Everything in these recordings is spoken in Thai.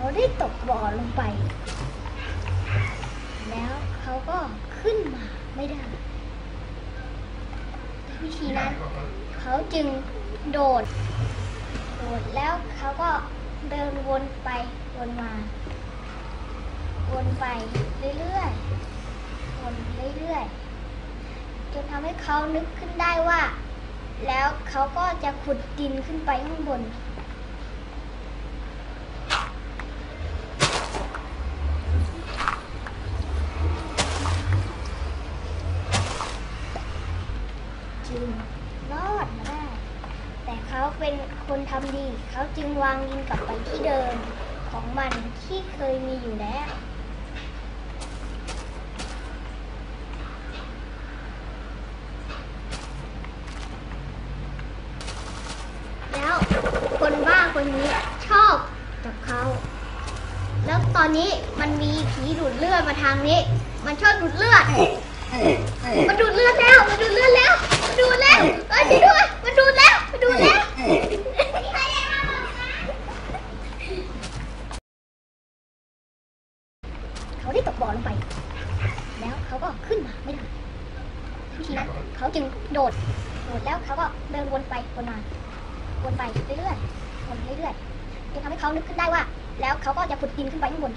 เขาได้ตกบ่อลงไป แล้วเขาก็ขึ้นมาไม่ได้วิธีนั้นเขาจึงโดด โดดแล้วเขาก็เดินวนไปวนมา วนไปเรื่อยๆ วนเรื่อยๆ จนทำให้เขานึกขึ้นได้ว่า แล้วเขาก็จะขุดดินขึ้นไปข้างบน รอดมาได้ แต่เขาเป็นคนทำดี เขาจึงวางดินกลับไปที่เดิมของมันที่เคยมีอยู่แล้ว แล้วคนบ้าคนนี้ชอบกับเขา แล้วตอนนี้มันมีผีดูดเลือดมาทางนี้ มันชอบดูดเลือด มันดูดเลือดแล้ว มันดูดเลือดแล้ว มันดูดแล้วเอ้ยช่วยด้วย มันดูดแล้ว มันดูดแล้ว เขาได้ตก บ่อลงไป แล้วเขาก็ขึ้นมาไม่ได้วิธีนั้นเขาจึงโดด โดดแล้วเขาก็เดินวนไปวนมาวนไปเรื่อยๆวนเรื่อยๆจนทำให้เขานึกขึ้นได้ว่า แล้วเขาก็จะขุดดินขึ้นไปข้างบน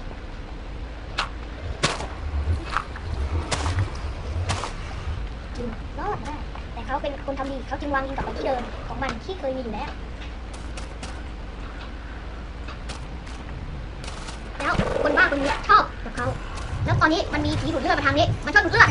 จึงรอดได้แต่เขาเป็นคนทำดีเขาจึงวางดินกลับไปที่เดิมของมันที่เคยมีอยู่แล้วแล้วคนบ้าคนนี้ชอบกับเขา แล้วตอนนี้มันมีผีดูดเลือดมาทางนี้ มันชอบดูดเลือด